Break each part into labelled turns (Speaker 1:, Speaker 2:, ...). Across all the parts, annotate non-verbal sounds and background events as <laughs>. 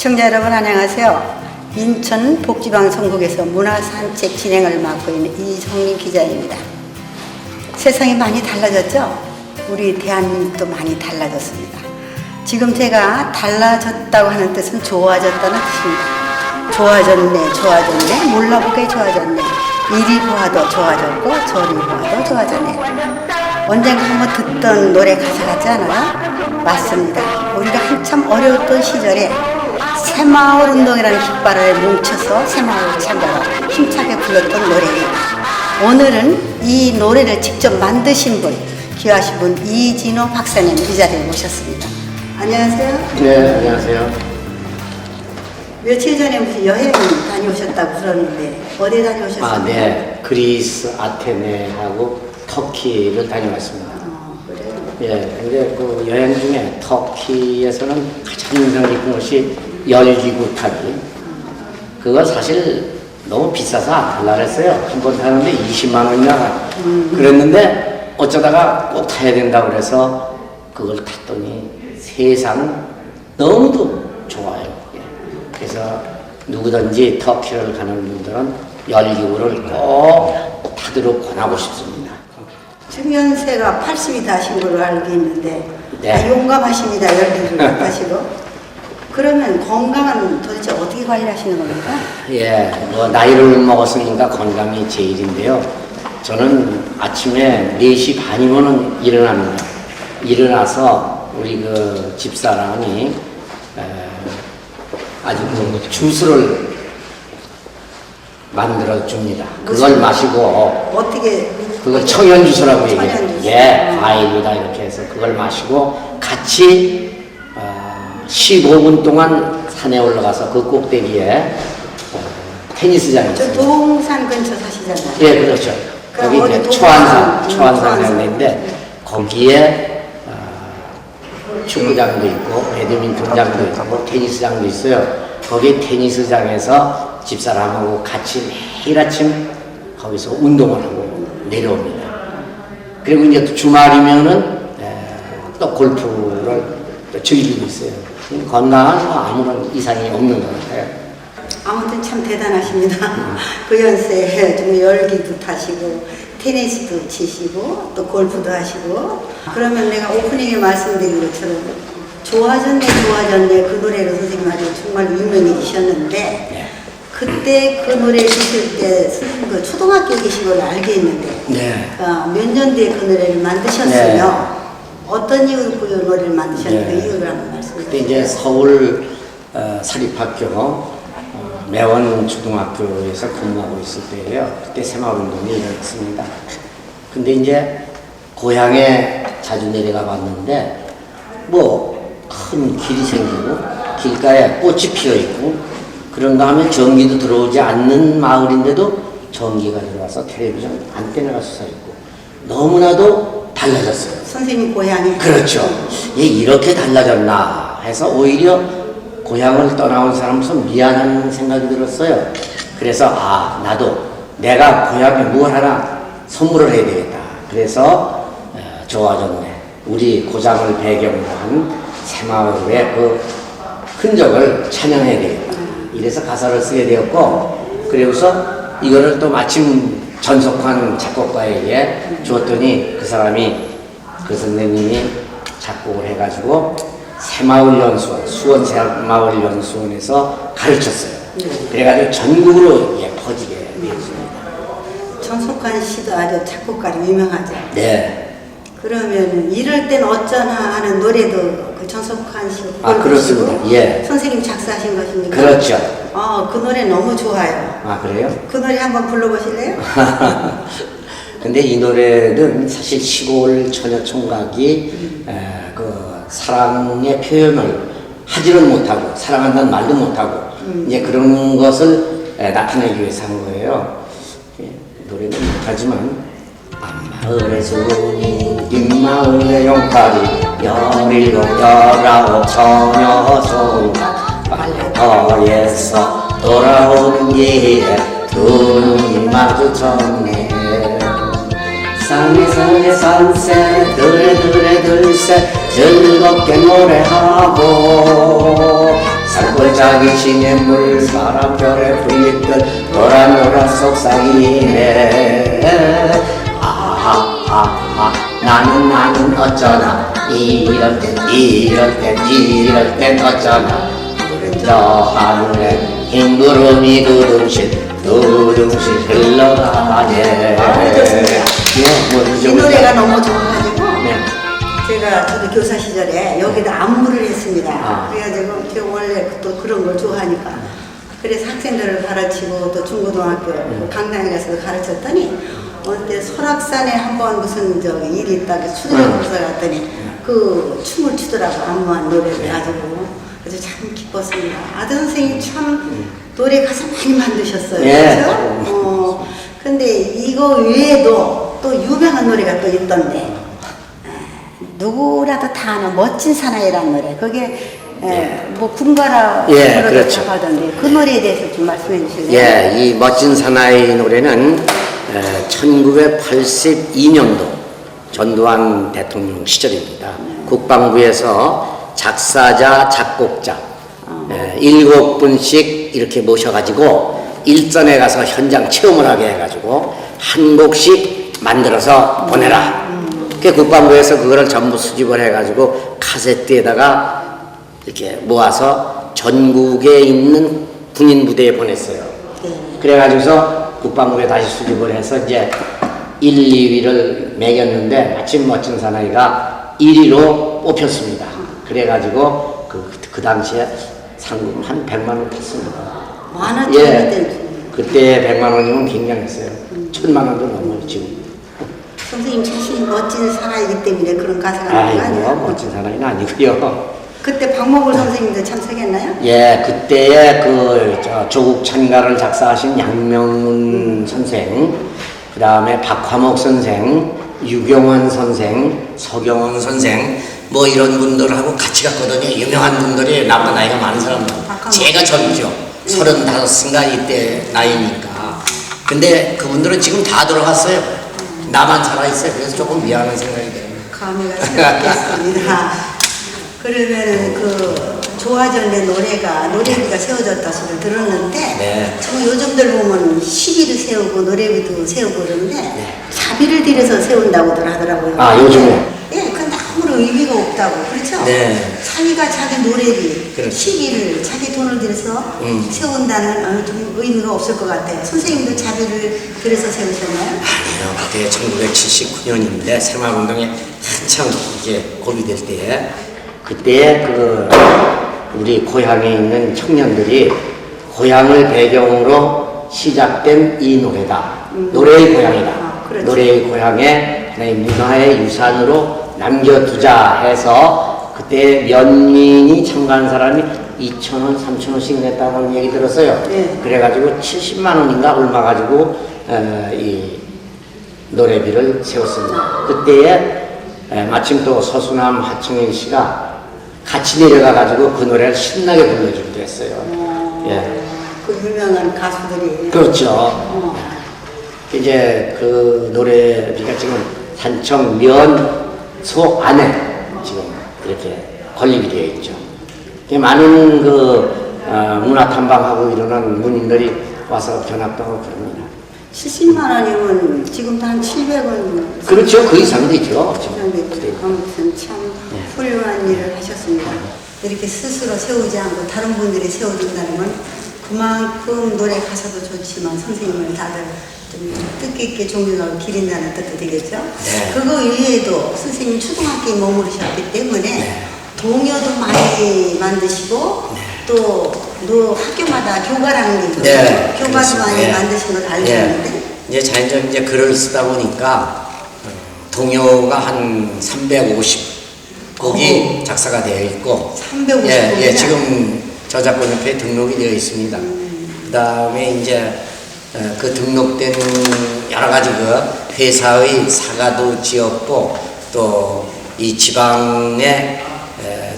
Speaker 1: 시청자 여러분 안녕하세요. 인천 복지방송국에서 문화산책 진행을 맡고 있는 이성민 기자입니다. 세상이 많이 달라졌죠? 우리 대한민국도 많이 달라졌습니다. 지금 제가 달라졌다고 하는 뜻은 좋아졌다는 뜻입니다. 좋아졌네, 좋아졌네, 몰라보게 좋아졌네. 이리 보아도 좋아졌고 저리 보아도 좋아졌네. 언젠가 한번 듣던 노래 가사 같지 않아요? 맞습니다. 우리가 한참 어려웠던 시절에 새마을 운동이라는 깃발을 뭉쳐서 새마을 참가로 힘차게 불렀던 노래입니다. 오늘은 이 노래를 직접 만드신 분, 귀하신 분 이진호 박사님 이 자리에 모셨습니다. 안녕하세요.
Speaker 2: 네, 안녕하세요.
Speaker 1: 며칠 전에 무슨 여행 다녀오셨다고 들었는데 어디 다녀오셨어요?
Speaker 2: 아, 네. 그리스 아테네하고 터키를 다녀왔습니다.
Speaker 1: 어, 그래요?
Speaker 2: 예, 근데 그 여행 중에 터키에서는 가장 인상 깊은 것이 열기구 타기. 그거 사실 너무 비싸서 안 탈라 그랬어요. 한 번 타는데 20만 원이나 그랬는데 어쩌다가 꼭 타야 된다고 그래서 그걸 탔더니 세상 너무도 좋아요. 예. 그래서 누구든지 터키를 가는 분들은 열기구를 꼭 타도록 권하고 싶습니다.
Speaker 1: 중년세가 80이 다신 걸로 알고 있는데
Speaker 2: 네.
Speaker 1: 아, 용감하십니다. 열기를 하시고 <laughs> 그러면 건강은 도대체 어떻게 관리하시는 겁니까?
Speaker 2: 예, 뭐 나이를 먹었으니까 건강이 제일인데요. 저는 아침에 4시 반이면은 일어납니다. 일어나서 우리 그 집사람이 에, 아주 그 주스를 만들어 줍니다. 그걸 마시고
Speaker 1: 어떻게
Speaker 2: 그거 청년 주스라고 얘기해요.
Speaker 1: 주스.
Speaker 2: 예, 과일이다 이렇게 해서 그걸 마시고 같이 어, 15분 동안 산에 올라가서 그 꼭대기에 어, 테니스장이
Speaker 1: 저
Speaker 2: 있습니다.
Speaker 1: 동산 근처 사시잖아요.
Speaker 2: 예, 그렇죠.
Speaker 1: 그럼
Speaker 2: 거기 이제 초안산,
Speaker 1: 음,
Speaker 2: 초안산이라는
Speaker 1: 초안산.
Speaker 2: 데인데 거기에 어, 축구장도 있고 배드민턴장도 있고 테니스장도 있어요. 거기 테니스장에서 집사람하고 같이 매일 아침 거기서 운동을 하고 내려옵니다. 그리고 이제 또 주말이면은 에, 또 골프를 또 즐기고 있어요. 건강은 뭐 아무런 이상이 없는 것 같아요.
Speaker 1: 아무튼 참 대단하십니다. <laughs> 그 연세에 좀 열기도 타시고 테니스도 치시고 또 골프도 하시고 그러면 내가 오프닝에 말씀드린 것처럼 좋아졌네 좋아졌네 그 노래로 선생님 아주 정말 유명해지셨는데
Speaker 2: 네.
Speaker 1: 그때 그 노래 주실 때 선생님 그 초등학교에 계신 걸로 알고 있는데
Speaker 2: 네.
Speaker 1: 어, 몇 년도에 그 노래를 만드셨으며 어떤 이유로 그 노래를 만드셨는지 그
Speaker 2: 네.
Speaker 1: 이유를 한번 말씀해
Speaker 2: 그때
Speaker 1: 주세요.
Speaker 2: 이제 서울 어, 사립학교 어, 매원 초등학교에서 근무하고 있을 때예요. 그때 새마을운동이 일어났습니다. 근데 이제 고향에 자주 내려가 봤는데 뭐 큰 길이 생기고 길가에 꽃이 피어 있고 그런가 하면 전기도 들어오지 않는 마을인데도 전기가 들어와서 텔레비전 안테나가 솟아 있고 너무나도 달라졌어요.
Speaker 1: 선생님 고향에
Speaker 2: 그렇죠. 얘 이렇게 달라졌나 해서 오히려 고향을 떠나온 사람으로서 미안한 생각이 들었어요. 그래서 아 나도 내가 고향에 무엇 하나 선물을 해야 되겠다. 그래서 어, 좋아졌네. 우리 고장을 배경으로 한 새마을의 그 흔적을 찬양해야 되겠다. 이래서 가사를 쓰게 되었고 그리고서 이거를 또 마침 전석환 작곡가에게 주었더니 그 사람이 그 선생님이 작곡을 해가지고 새마을 연수원, 수원 새마을 연수원에서 가르쳤어요. 그래가지고 전국으로 예, 퍼지게 되었습니다.
Speaker 1: 전석환 씨도 아주 작곡가로 유명하죠.
Speaker 2: 네.
Speaker 1: 그러면 이럴 땐 어쩌나 하는 노래도 그 전석환 씨가
Speaker 2: 아, 그렇습니다. 예.
Speaker 1: 선생님 작사하신 것입니까?
Speaker 2: 그렇죠.
Speaker 1: 어, 그 노래 너무 좋아요.
Speaker 2: 아, 그래요?
Speaker 1: 그 노래 한번 불러보실래요? <laughs>
Speaker 2: 근데 이 노래는 사실 시골 처녀 총각이 에, 그 사랑의 표현을 하지는 못하고 사랑한다는 말도 못하고 이제 그런 것을 에, 나타내기 위해서 한 거예요. 예, 노래는 못하지만 앞마을의 순이 뒷마을의 용팔이 열일곱 열아홉 처녀 총각 빨래터에서 돌아오는 길에 두 눈이 마주쳤네. 산에 산에 산새 들에 들에 들새 즐겁게 노래하고 산골짜기 시냇물 바람결에 불리듯 노란 노란 속삭이네. 아하하하 나는 나는 어쩌나 이럴 땐 이럴 땐 이럴 땐 어쩌나 푸른 저 하늘에 흰 구름이 두둥실 두둥실 흘러가네 예, 뭐,
Speaker 1: 이 노래가 너무 좋아가지고
Speaker 2: 네.
Speaker 1: 제가 저도 교사 시절에 여기다 안무를 했습니다.
Speaker 2: 아.
Speaker 1: 그래가지고 제가 원래 또 그런 걸 좋아하니까 그래서 학생들을 가르치고 또 중고등학교
Speaker 2: 음.
Speaker 1: 강당에 가서 가르쳤더니 어느 때 설악산에 한번 무슨 저기 일이 있다고
Speaker 2: 음.
Speaker 1: 수련회에서 갔더니 그 춤을 추더라고 안무한 노래를 가지고 그래서 참 기뻤습니다. 아들 선생님 참 노래 가사 많이 만드셨어요.
Speaker 2: 예.
Speaker 1: 그렇죠? 어, 근데 이거 외에도 또 유명한 노래가 또 있던데 누구라도 다 아는 멋진 사나이라는 노래 그게 에, 뭐 군가라
Speaker 2: 예, 그렇죠.
Speaker 1: 하던데 그 노래에 대해서 좀 말씀해 주실래요?
Speaker 2: 예, 이 멋진 사나이 노래는 에, 1982년도 전두환 대통령 시절입니다. 국방부에서 작사자, 작곡자 에, 일곱 분씩 이렇게 모셔가지고 일전에 가서 현장 체험을 하게 해가지고 한 곡씩 만들어서 보내라. 그 국방부에서 그거를 전부 수집을 해가지고 카세트에다가 이렇게 모아서 전국에 있는 군인 부대에 보냈어요.
Speaker 1: 네.
Speaker 2: 그래가지고서 국방부에 다시 수집을 해서 이제 1, 2위를 매겼는데 마침 멋진 사나이가 1위로 뽑혔습니다. 그래가지고 그, 그 당시에 상금 한 100만 원 탔습니다.
Speaker 1: 많았죠
Speaker 2: 예,
Speaker 1: 그때
Speaker 2: 그때 100만 원이면 굉장했어요. 천만 원도 넘어요 지금.
Speaker 1: 선생님 자신이 멋진 사나이기 때문에 그런 가사가 나온 거
Speaker 2: 아이고
Speaker 1: 아니에요?
Speaker 2: 멋진 사나이는 아니고요.
Speaker 1: 그때 박목을 선생님도 참석했나요?
Speaker 2: 예, 그때의 그 저, 조국 찬가를 작사하신 양명훈 선생, 그 다음에 박화목 선생, 유경원 선생, 서경원 선생, 뭐 이런 분들하고 같이 갔거든요. 유명한 분들이 나보다 나이가 많은 사람들.
Speaker 1: 박화목.
Speaker 2: 제가 젊죠. 서른다섯인가 이때 나이니까. 근데 그분들은 지금 다 들어갔어요. 나만 살아있어요. 그래서 조금 미안한 생각이 들어요.
Speaker 1: 감회가 새롭겠습니다. <laughs> 그러면은 그 조화전의 노래가 노래비가 세워졌다 소리를 들었는데
Speaker 2: 네.
Speaker 1: 지금 요즘들 보면 시비를 세우고 노래비도 세우고 그러는데 자비를 들여서 세운다고들 하더라고요.
Speaker 2: 네. 아, 요즘에?
Speaker 1: 예, 근데 아무런 의미가 없다고 그렇죠?
Speaker 2: 네.
Speaker 1: 자기가 자기 노래비
Speaker 2: 그렇죠.
Speaker 1: 시비를 자기 돈을 들여서
Speaker 2: 음.
Speaker 1: 세운다는 어, 좀 의미가 없을 것 같아요. 선생님도 자비를 들여서 세우셨나요?
Speaker 2: 아니요. 그때 1979년인데 새마을운동에 한창 이제 고비될 때에 그때 그 우리 고향에 있는 청년들이 고향을 배경으로 시작된 이 노래다. 노래의 고향이다.
Speaker 1: 아.
Speaker 2: 노래의 고향에 하나의 문화의 유산으로 남겨두자 해서 그때 면민이 참가한 사람이 2,000원, 3,000원씩 냈다는 얘기 들었어요.
Speaker 1: 네.
Speaker 2: 그래가지고 70만 원인가 얼마 가지고 어, 이 노래비를 세웠습니다. 그때에 에, 마침 또 서수남 하청인 씨가 같이 내려가 가지고 그 노래를 신나게 불러주기도 했어요. 예,
Speaker 1: 그 유명한 가수들이
Speaker 2: 그렇죠.
Speaker 1: 어.
Speaker 2: 이제 그 노래비가 지금 산청 면소 안에 지금 이렇게 건립이 되어 있죠. 많은 그 어, 문화 탐방하고 이러는 문인들이 와서 견학도 하고 그럽니다.
Speaker 1: 70만 원이면 지금도 한 700원
Speaker 2: 그렇죠. 그 이상 되죠. 지금.
Speaker 1: 되죠. 아무튼 참
Speaker 2: 네.
Speaker 1: 훌륭한 일을 하셨습니다. 이렇게 스스로 세우지 않고 다른 분들이 세워준다는 건 그만큼 노래 가사도 좋지만 선생님을 다들 좀 뜻깊게 존경하고 기린다는 뜻도 되겠죠.
Speaker 2: 네.
Speaker 1: 그거 외에도 선생님 초등학교에 머무르셨기 때문에
Speaker 2: 네.
Speaker 1: 동요도 많이 만드시고 또 너 학교마다 교가라는 게 있거든요.
Speaker 2: 네, 그렇습니다.
Speaker 1: 많이
Speaker 2: 예.
Speaker 1: 만드신 걸 알고
Speaker 2: 예.
Speaker 1: 있는데
Speaker 2: 이제 자연적으로 이제 글을 쓰다 보니까 어, 동요가 한 350곡이 작사가 되어 있고
Speaker 1: 350
Speaker 2: 예, 예,
Speaker 1: 곡이나?
Speaker 2: 지금 저작권협회에 등록이 되어 있습니다. 그 다음에 이제 어, 그 등록된 여러 가지 그 회사의 사과도 지었고 또이 지방의 에,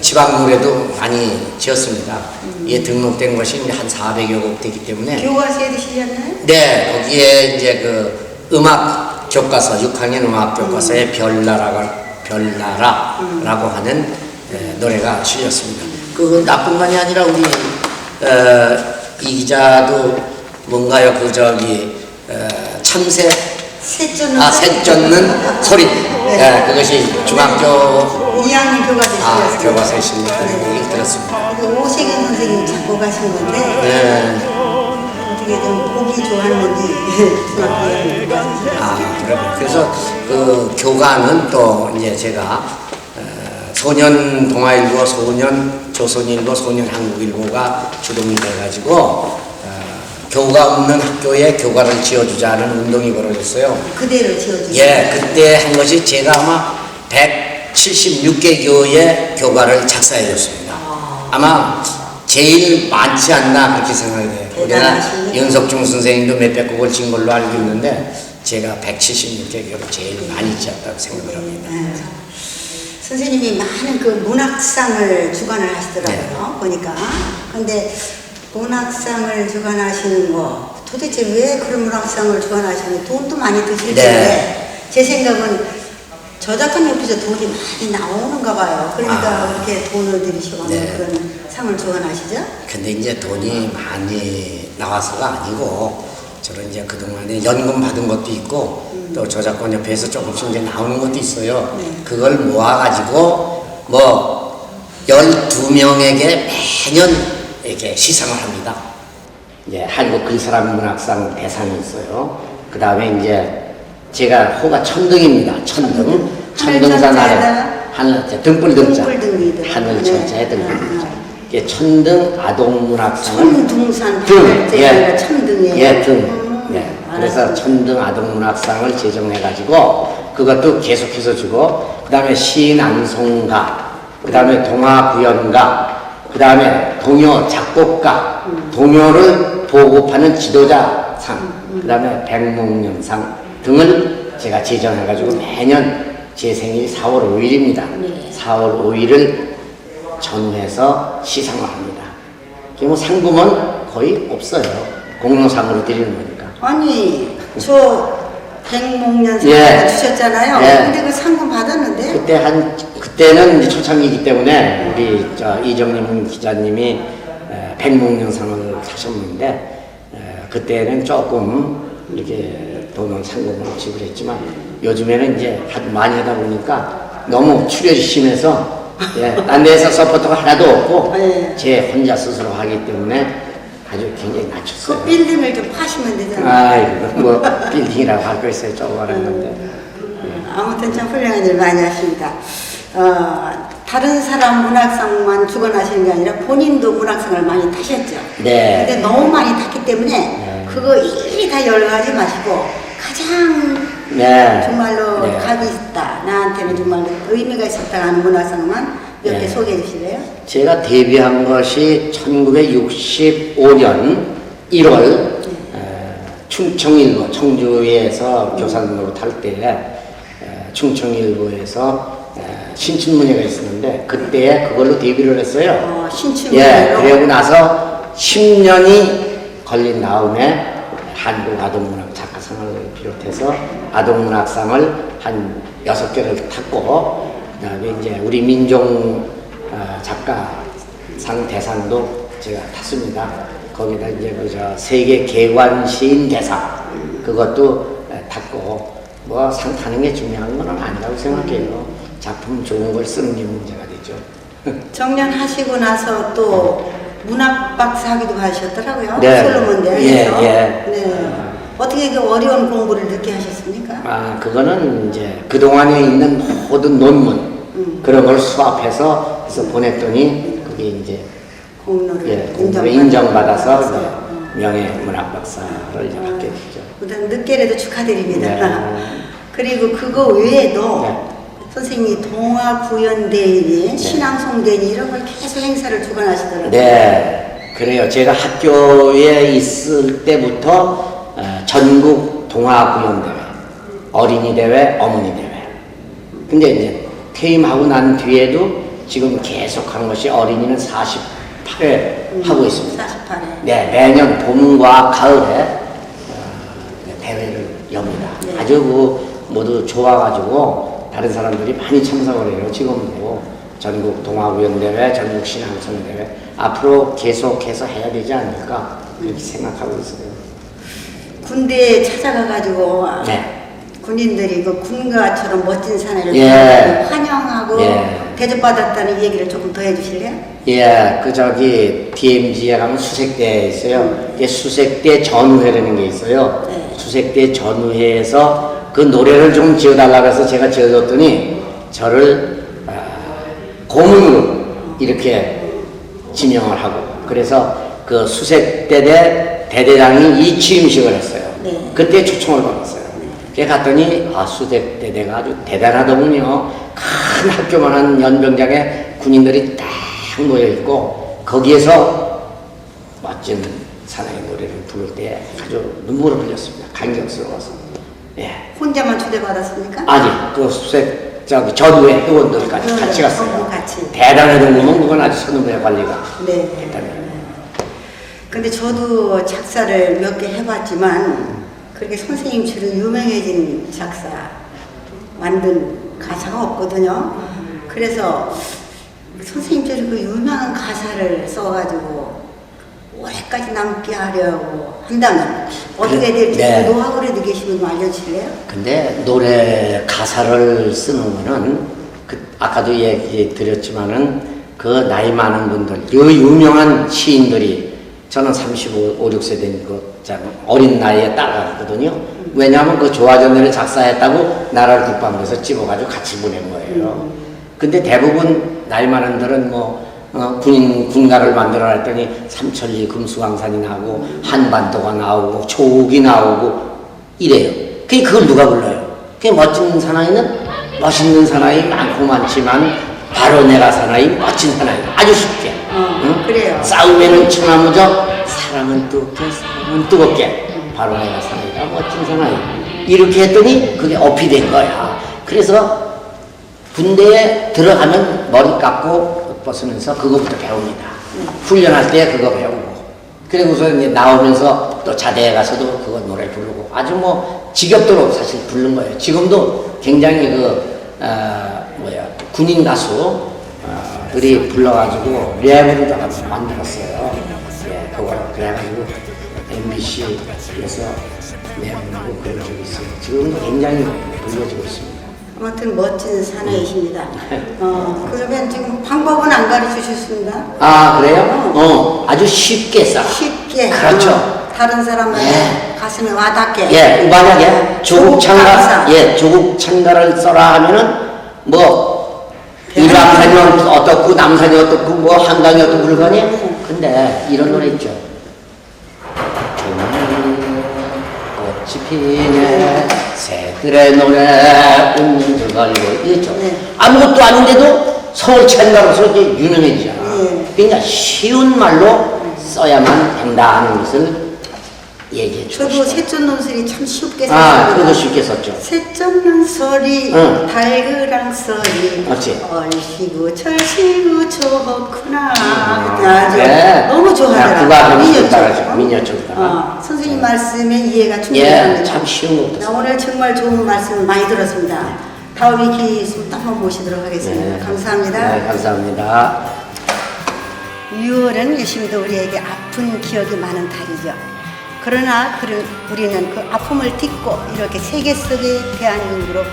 Speaker 2: 지방 노래도 많이 지었습니다. 이에 등록된 것이 이제 한 400여 곡 되기 때문에
Speaker 1: 교가 세드시잖아요.
Speaker 2: 네, 거기에 이제 그 음악 교과서, 6학년 음악 교과서에 별나라가 별나라라고 하는 에, 노래가 실렸습니다. 그그 나뿐만이 아니라 우리 어, 이 기자도 뭔가요 그 저기 어, 참새
Speaker 1: 셋째는
Speaker 2: 아 새 쫓는 소리 예, 그것이 중학교
Speaker 1: 2학년 교과서
Speaker 2: 아
Speaker 1: 실렸어요.
Speaker 2: 교과서이십니다 얘기 들었습니다
Speaker 1: 그 오세근 선생님이 작곡하신 건데
Speaker 2: 네.
Speaker 1: 어떻게 좀 보기 좋았는지 중학교 2학년 교과서
Speaker 2: 아, 그래요. 그래서 그 교과는 또 이제 제가 어, 소년 동아일보, 소년 조선일보, 소년 한국일보가 주동이 돼가지고 어, 교과 없는 학교에 교과를 지어주자는 운동이 벌어졌어요.
Speaker 1: 그대로 지어주세요.
Speaker 2: 예, 그때 한 것이 제가 아마 176개 교의 교과를 작사해 줬습니다. 아마 제일 많지 않나 그렇게 생각이 돼요.
Speaker 1: 대단하시네요.
Speaker 2: 윤석중 선생님도 몇백 곡을 진 걸로 알고 있는데 제가 176개 교를 제일 많이 지었다고 생각을 합니다.
Speaker 1: 네. 선생님이 많은 그 문학상을 주관을 하시더라고요. 보니까. 근데 문학상을 주관하시는 거 도대체 왜 그런 문학상을 주관하시는 돈도 많이 드실 텐데
Speaker 2: 네.
Speaker 1: 제 생각은 저작권 옆에서 돈이 많이 나오는가 봐요. 그러니까
Speaker 2: 아.
Speaker 1: 그렇게 돈을 들이시고
Speaker 2: 네.
Speaker 1: 그런 상을 주관하시죠?
Speaker 2: 근데 이제 돈이 많이 나와서가 아니고 저는 이제 그동안에 연금 받은 것도 있고 또 저작권 협회에서 조금씩 이제 나오는 것도 있어요.
Speaker 1: 네.
Speaker 2: 그걸 모아가지고 뭐 12명에게 매년 이렇게 시상을 합니다. 이제 한국 글사람 문학상 대상이 있어요. 그 다음에 이제 제가 호가 천등입니다. 천등. 천등산 아래
Speaker 1: 하늘천자에다가
Speaker 2: 하늘 등불 등자.
Speaker 1: 등불등이다.
Speaker 2: 하늘 천자에
Speaker 1: 네.
Speaker 2: 등불
Speaker 1: 아,
Speaker 2: 등자. 이게 천등 아동 문학상을
Speaker 1: 천둥산
Speaker 2: 등,
Speaker 1: 하늘제가 천등이에요.
Speaker 2: 예, 등.
Speaker 1: 음,
Speaker 2: 예. 그래서. 천등 아동 문학상을 제정해 가지고 그것도 계속해서 주고 그 다음에 시낭송가, 그 다음에 동화 구연가, 그 다음에 동요 작곡가, 동요를 보급하는 지도자 상, 그 다음에 백목령상 등을 제가 제정해가지고 매년 제 생일이 4월 5일입니다.
Speaker 1: 네.
Speaker 2: 4월 5일을 전후해서 시상을 합니다. 그뭐 상금은 거의 없어요. 공로상으로 드리는 거니까.
Speaker 1: 아니 저 백목년 상을
Speaker 2: 예.
Speaker 1: 주셨잖아요.
Speaker 2: 예.
Speaker 1: 근데 그 상금 받았는데
Speaker 2: 그때 한 그때는 이제 초창기이기 때문에 우리 저 이정림 기자님이 에, 사셨는데 에, 그때는 조금 이렇게 돈을 상금을 지불했지만 요즘에는 이제 많이 하다 보니까 너무 출혈이 심해서 예, 딴 데에서 서포터가 하나도 없고
Speaker 1: 예.
Speaker 2: 제 혼자 스스로 하기 때문에 아주 굉장히
Speaker 1: 그
Speaker 2: 낮췄어요.
Speaker 1: 빌딩을 좀 파시면 되잖아요.
Speaker 2: 아이고 뭐 빌딩이라고 할 거 있어요 조그마한 건데.
Speaker 1: 아무튼 참 훌륭한 일 많이 하십니다. 어, 다른 사람 문학상만 주관하시는 게 아니라 본인도 문학상을 많이 타셨죠.
Speaker 2: 네.
Speaker 1: 근데 너무 많이 탔기 때문에 그거 일일이 다 열거하지 마시고 가장
Speaker 2: 네.
Speaker 1: 정말로
Speaker 2: 네.
Speaker 1: 값이 있다. 나한테는 정말로 의미가 있었다 하는 문학상만 몇개
Speaker 2: 네.
Speaker 1: 소개해 주실래요?
Speaker 2: 제가 데뷔한 것이 1965년 1월 충청일보 청주에서 교사로 탈때 에, 충청일보에서 에, 신춘문예가 있었는데 그때 그걸로 데뷔를 했어요.
Speaker 1: 어, 신춘문예로?
Speaker 2: 예, 그러고 나서 10년이 걸린 다음에 한국 아동문학 작가상을 비롯해서 아동문학상을 한 여섯 개를 탔고 그다음에 이제 우리 민종 어, 작가상 대상도 제가 탔습니다. 거기다 이제 그저 세계 개관 시인 대상 그것도 에, 탔고 뭐 상 타는 게 중요한 건 아니라고 생각해요. 작품 좋은 걸 쓰는 게 문제가 되죠. <laughs>
Speaker 1: 정년하시고 나서 또 문학 박사 하기도 하셨더라고요.
Speaker 2: 네.
Speaker 1: 솔로몬 대학에서.
Speaker 2: 예, 예.
Speaker 1: 네. 어떻게 그 어려운 공부를 늦게 하셨습니까?
Speaker 2: 아, 그거는 이제 그동안에 있는 모든 논문,
Speaker 1: 음.
Speaker 2: 그런 걸 수합해서 해서 보냈더니, 그게 이제,
Speaker 1: 공로를
Speaker 2: 예, 인정받아서 이제 명예문학 박사를 이제 받게 됐죠.
Speaker 1: 일단 늦게라도 축하드립니다.
Speaker 2: 네. <laughs>
Speaker 1: 그리고 그거 외에도
Speaker 2: 네.
Speaker 1: 선생님이 동화구연대회니 신앙송대니 이런 걸 계속 행사를 주관하시더라고요.
Speaker 2: 네, 그래요. 제가 학교에 있을 때부터 어, 전국 동아구연대회, 어린이 대회, 어머니 대회. 근데 이제 퇴임하고 난 뒤에도 지금 계속 한 것이 어린이는 48회 하고 있습니다.
Speaker 1: 48회.
Speaker 2: 네, 매년 봄과 가을에 어, 네, 대회를 엽니다.
Speaker 1: 네.
Speaker 2: 아주 그 모두 좋아가지고 다른 사람들이 많이 참석을 해요. 지금도 전국 동아구연 대회, 전국 신앙송 대회 앞으로 계속해서 해야 되지 않을까 그렇게 생각하고 있어요.
Speaker 1: 군대에 찾아가가지고
Speaker 2: 네.
Speaker 1: 군인들이 그 군가처럼 멋진 사나이를
Speaker 2: 예.
Speaker 1: 환영하고
Speaker 2: 예.
Speaker 1: 대접받았다는 얘기를 조금 더 해주실래요?
Speaker 2: 예, 그 저기 DMZ에 가면 수색대 있어요. 이게 수색대 전우회라는 게 있어요.
Speaker 1: 네.
Speaker 2: 수색대 전우회에서 그 노래를 좀 지어달라고 해서 제가 지어줬더니 저를 아, 고문으로 이렇게 지명을 하고 그래서 그 수색대대 대대장이 이 취임식을 했어요.
Speaker 1: 네.
Speaker 2: 그때 초청을 받았어요. 그래 갔더니 아 수색 대대가 아주 대단하더군요. 큰 학교만한 연병장에 군인들이 딱 모여 있고 거기에서 멋진 사나이 노래를 부를 때 아주 눈물을 흘렸습니다. 감격스러워서. 예.
Speaker 1: 혼자만 초대받았습니까?
Speaker 2: 아니 그 수색 저기 전우회 회원들까지
Speaker 1: 네,
Speaker 2: 같이
Speaker 1: 네,
Speaker 2: 갔어요.
Speaker 1: 같이.
Speaker 2: 대단하더군요. 그건 아주 선후배 관리가
Speaker 1: 네.
Speaker 2: 됐다면.
Speaker 1: 근데 저도 작사를 몇 개 해봤지만 그렇게 선생님처럼 유명해진 작사 만든 가사가 없거든요. 그래서 선생님처럼 그 유명한 가사를 써가지고 오래까지 남게 하려고 한다면 어떻게 될지
Speaker 2: 네.
Speaker 1: 그 노하우라도 계시면 좀 알려주실래요?
Speaker 2: 근데 노래 가사를 쓰는 거는 그 아까도 얘기 드렸지만은 그 나이 많은 분들, 요 유명한 시인들이 저는 35, 5, 6세 된그 어린 나이에 따라갔거든요. 왜냐하면 그 조화전을 작사했다고 나라를 국방부에서 집어가지고 같이 보낸 거예요. 근데 대부분 나이 많은 들은 뭐 어, 군인 군가를 만들어 놨더니 삼천리 금수강산이 나오고 한반도가 나오고 조국이 나오고 이래요. 그게 그걸 누가 불러요? 그 멋진 사나이는 멋있는 사나이 많고 많지만 바로 내가 사나이 멋진 사나이 아주 쉽게.
Speaker 1: 어, 그래요.
Speaker 2: 싸움에는 청나무적 사랑은 뜨겁게 사랑은 뜨겁게 바로 내가 사나이다 멋진 사나이 이렇게 했더니 그게 업이 된 거야. 그래서 군대에 들어가면 머리 깎고 옷 벗으면서 그거부터 배웁니다. 훈련할 때 그거 배우고. 그리고서 이제 나오면서 또 자대에 가서도 그거 노래 부르고 아주 뭐 지겹도록 사실 부른 거예요. 지금도 굉장히 그, 어, 뭐야, 군인 가수, 어, 들이 불러가지고 다 만들었어요. 예, 그거 그래가지고 MBC에서 랩을 그런 적이 있어요. 지금도 굉장히 불려지고 있습니다.
Speaker 1: 아무튼 멋진 사나이십니다. 어, 그러면 지금 방법은 안 가르쳐 주셨습니다.
Speaker 2: 아 그래요? 어 아주 쉽게 써.
Speaker 1: 쉽게
Speaker 2: 그렇죠.
Speaker 1: 어, 다른 사람의
Speaker 2: 예.
Speaker 1: 가슴에 와닿게
Speaker 2: 예, 만약에 조국
Speaker 1: 조국
Speaker 2: 창가,
Speaker 1: 감사.
Speaker 2: 예, 조국 창가를 써라 하면은 뭐 일왕산이 어떻고 남산이 어떻고 뭐 한강이 어떻고 그러거니. 근데 이런 노래 있죠. 피네 새들의 노래 웃는 줄 알고 이랬죠.
Speaker 1: 네.
Speaker 2: 아무것도 아닌데도 서울 창가로서 이제 유명해지잖아.
Speaker 1: 네.
Speaker 2: 그러니까 쉬운 말로 써야만 된다는 것을 얘기해 주고
Speaker 1: 저도
Speaker 2: 싶어요.
Speaker 1: 세전 논술이 참 쉽게
Speaker 2: 아,
Speaker 1: 썼습니다.
Speaker 2: 그거 쉽게 썼죠.
Speaker 1: 세전 논설이
Speaker 2: 응.
Speaker 1: 달그랑 설이
Speaker 2: 그렇지.
Speaker 1: 얼씨구 철씨구 좋구나
Speaker 2: 음,
Speaker 1: 아주
Speaker 2: 네.
Speaker 1: 너무 좋아하더라. 민요죠,
Speaker 2: 그거.
Speaker 1: 어, 선생님 말씀에 이해가
Speaker 2: 예,
Speaker 1: 충분합니다
Speaker 2: 참 쉬운
Speaker 1: 나
Speaker 2: 것부터.
Speaker 1: 오늘 정말 좋은 말씀 많이 들었습니다 다음에 기회 있으면 또 한번 모시도록 하겠습니다 감사합니다
Speaker 2: 네, 감사합니다.
Speaker 1: 6월은 유심도 우리에게 아픈 기억이 많은 달이죠. 그러나 우리는 그 아픔을 딛고 이렇게 세계 속의 대한민국으로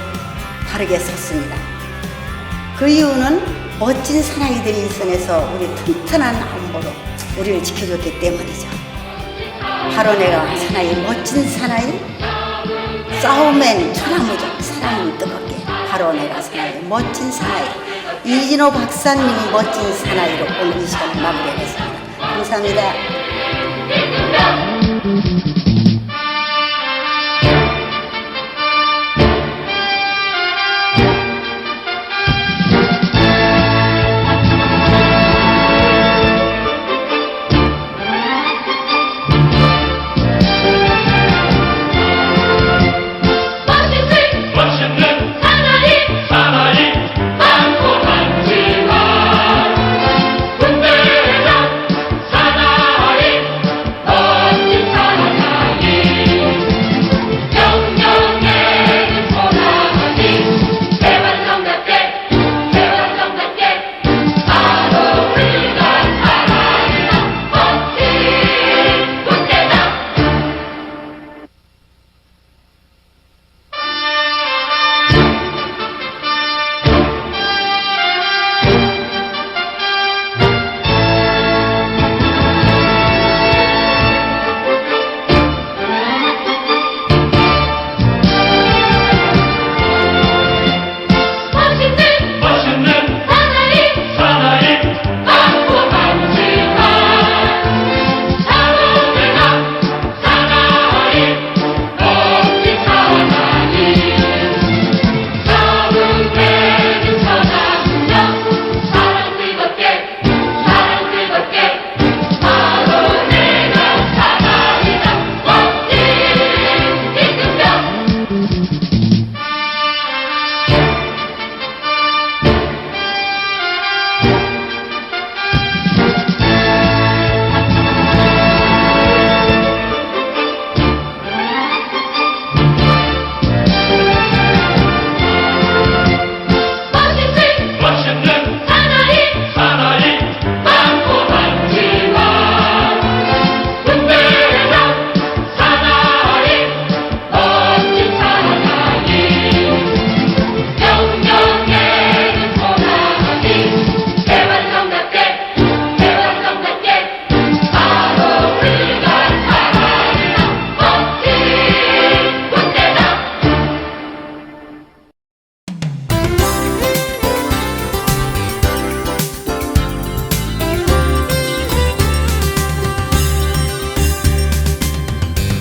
Speaker 1: 바르게 섰습니다. 그 이유는 멋진 사나이들이 일선에서 우리 튼튼한 안보로 우리를 지켜줬기 때문이죠. 바로 내가 사나이, 멋진 사나이, 싸움엔 천하무적, 사랑은 뜨겁게. 바로 내가 사나이, 멋진 사나이. 이진호 박사님이 멋진 사나이로 오늘 이 시간을 마무리하겠습니다. 감사합니다.